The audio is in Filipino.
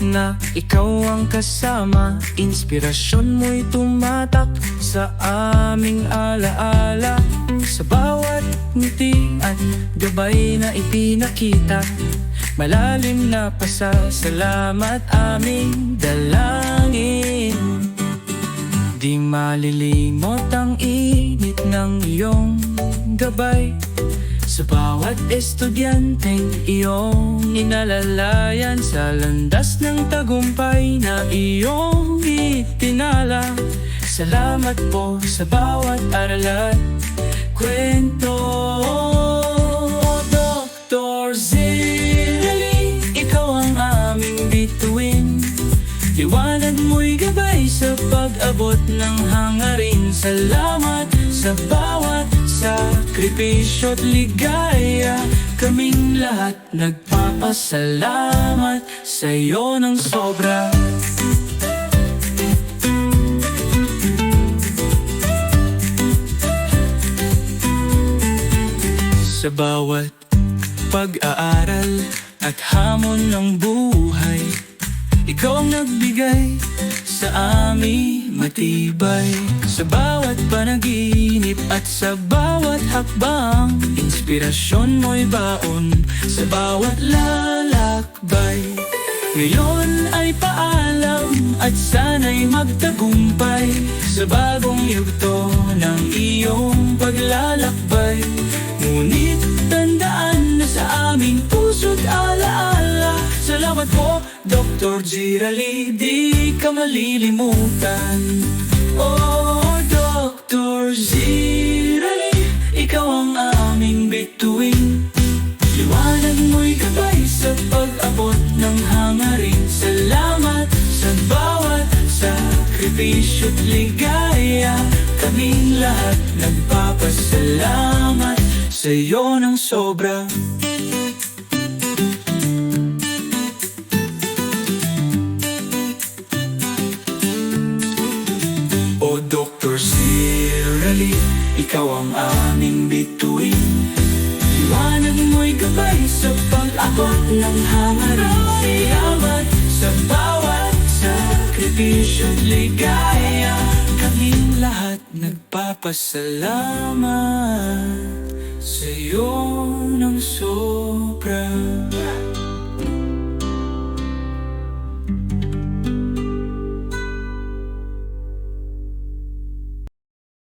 na ikaw ang kasama. Inspirasyon mo'y tumatak sa aming alaala. Sa bawat ngiti at gabay na ipinakita Malalim na pasasalamat aming dalangin. Di malilimot ang init ng iyong gabay Sa bawat estudyanteng iyong inalalayan Sa landas ng tagumpay na iyong itinala. Salamat po sa bawat aral at kwento Dr. Zilali, ikaw ang aming bituin. Liwanag mo'y gabay sa pag-abot ng hangarin. Salamat sa bawat sakripisyo at ligaya. Kaming lahat nagpapasalamat sa iyo ng sobra. Sa bawat pag-aaral at hamon ng buhay ikaw ang nagbigay sa amin matibay. Sa bawat panaginip at sa bawat hakbang. Inspirasyon mo'y baon sa bawat lalakbay. Ngayon ay paalam at sana'y magtagumpay Sa bagong yugto ng iyong paglalakbay. Ngunit tandaan na sa aming puso't alaala Salamat po, Dr. Girali, di ka malilimutan. Oh, sakripisyo't ligaya Kaming lahat nagpapasalamat sa iyo ng sobra O Dr. Sirali, ikaw ang aming bituin Liwanag mo'y gabay sa pag-abot ng hangarin sakripisyo't ligaya Kaming lahat nagpapasalamat. Sa iyo ng sobra